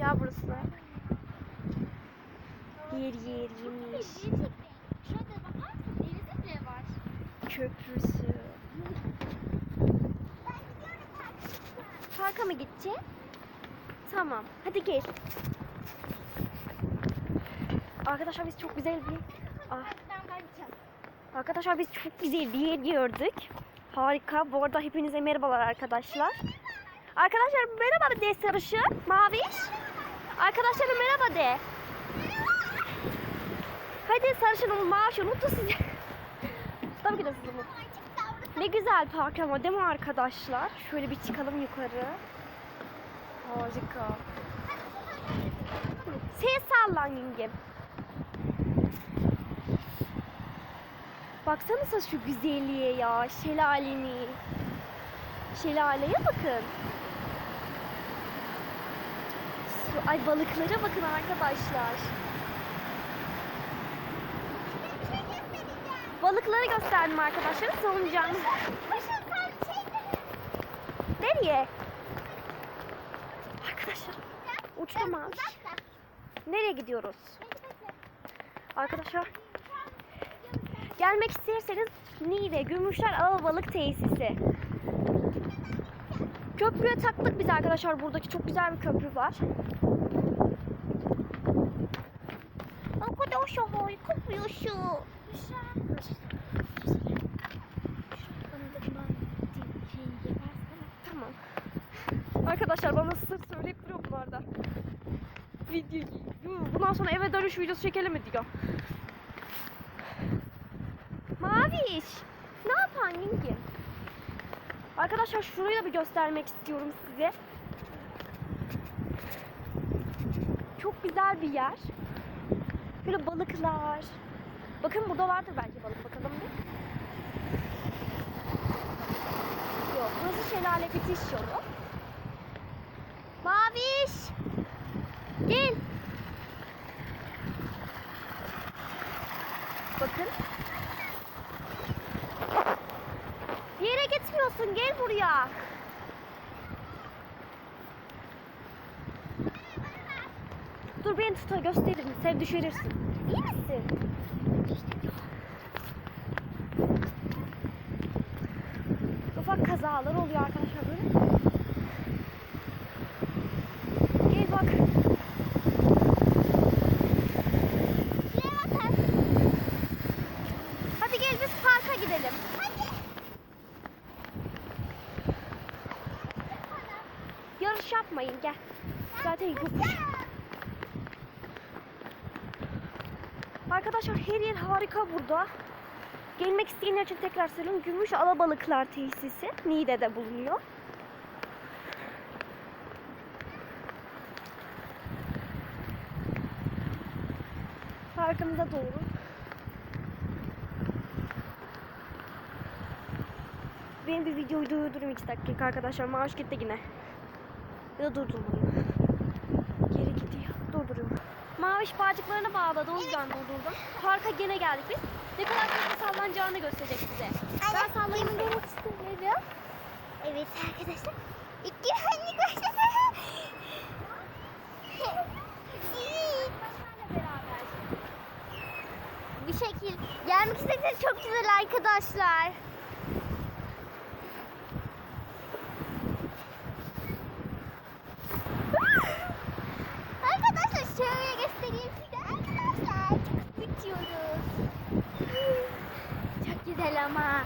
ya burası. Yer bile var. Köprüsü. Parka mı gideceksin? Tamam. Hadi gel. Arkadaşlar biz çok güzel bir Ah. Arkadaşlar biz çok güzel bir yer gördük. Harika. Bu arada hepinize merhabalar arkadaşlar. Arkadaşlar merhaba de sarışın. Maviş. Arkadaşlara merhaba de. Hadi sarışın maviş unuttu sizi. Tabii ki de. Ne güzel park ama değil mi arkadaşlar? Şöyle bir çıkalım yukarı. Harika. Sen sallan yengem. Baksanıza şu güzelliğe ya. Şelaleni. Şelaleye bakın. Su- Ay balıklara bakın arkadaşlar. Balıkları gösterdim arkadaşlar. Salıncağını. Nereye? Arkadaşlar. Uçtum abi. Nereye gidiyoruz? Arkadaşlar. Gelmek isterseniz Niğde Gümüşler Alabalık Tesisi. Köprüye taktık biz arkadaşlar. Buradaki çok güzel bir köprü var. Arkadaşlar harika bir şu. Tamam. Arkadaşlar bana sır söyleyip duruyor bunlarda. Video, bundan sonra eve dönüş videosu çekelim mi diyor. Maviş. Arkadaşlar şurayı da bir göstermek istiyorum size. Çok güzel bir yer. Böyle balıklar. Bakın burada vardır belki balık. Bakalım bir. Yok. Burası şelale bitiş yolu. Maviş. Gel. Bakın. Bir yere gitmiyorsun. Gel buraya. Dur beni tuta gösteririm. Sen düşürürsün. İyi misin? Ufak kazalar oluyor arkadaşlar böyle. Gel bak. Hadi gel biz parka gidelim. Yarış yapmayın gel. Zaten yokuş. Arkadaşlar her yer harika burada. Gelmek isteyenler için tekrar söylüyorum. Gümüş Alabalıklar Tesisi Niğde'de bulunuyor. Parkımıza doğru. Benim bir videoyu durdurayım 2 dakika arkadaşlar. Maaş gitti yine. Ya da durdurmayayım. Geri gidiyor. Durduruyorum. Maviş bağcıklarını bağladı. O yüzden durdurdum. Parka gene geldik biz. Ne kadar hızlı sallanacağını gösterecek size. Ben sallayayım demek istemiyorum. Evet arkadaşlar. İki hani başlasın. Bir şekil gelmek istediğiniz çok güzel arkadaşlar şöyle göstereyim size arkadaşlar. Çok sıçıyoruz. Çok güzel ama.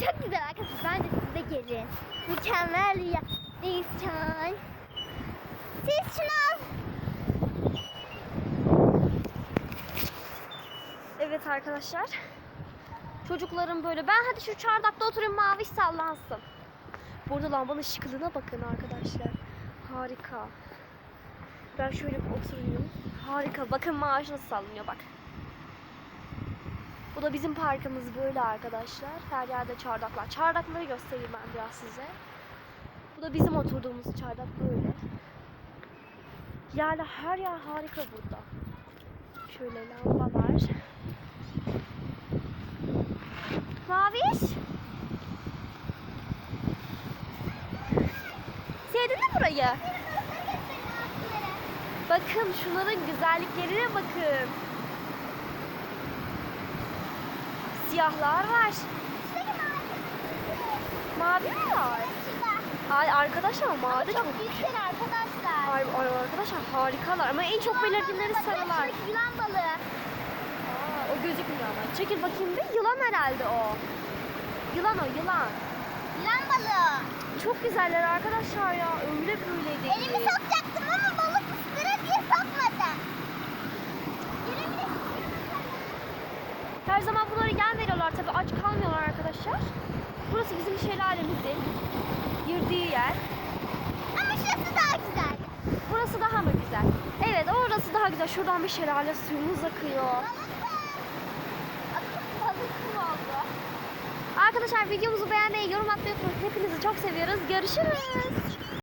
Çok güzel arkadaşlar. Bence siz de gelin. Mükemmel ya. Nisan. Siz şunu. Evet arkadaşlar. Çocuklarım böyle. Ben hadi şu çardakta oturayım maviş sallansın. Burada lambanın şıklığına bakın arkadaşlar. Harika. Ben şöyle oturayım. Harika. Bakın maaş nasıl sallanıyor bak. Bu da bizim parkımız böyle arkadaşlar. Her yerde çardaklar. Çardakları göstereyim ben biraz size. Bu da bizim oturduğumuz çardak böyle. Yani her yer harika burada. Şöyle lambalar. Maviş. sevdin mi burayı? Bakın şunların güzelliklerine bakın. Siyahlar var. Mavi mi var? Ay arkadaşlar mavi de çok Çok büyükler arkadaşlar. Ay, ay arkadaşlar harikalar ama en çok belirginleri sarılar. Yılan balığı. Aa, o gözükmüyor ama. Çekil bakayım bir yılan herhalde o. Yılan o yılan. Yılan balığı. Çok güzeller arkadaşlar ya. Öyle böyle değil. Elimi sokacaktım ama balık ısırır diye sokmadım. Elimi Her zaman bunları yem veriyorlar tabii aç kalmıyorlar arkadaşlar. Burası bizim şelalemizin girdiği yer. Ama şurası daha güzel. Burası daha mı güzel? Evet orası daha güzel. Şuradan bir şelale suyumuz akıyor. Balık mı? Balık mı oldu? Arkadaşlar videomuzu beğenmeyi, yorum atmayı unutmayın. Hepinizi çok seviyoruz. Görüşürüz.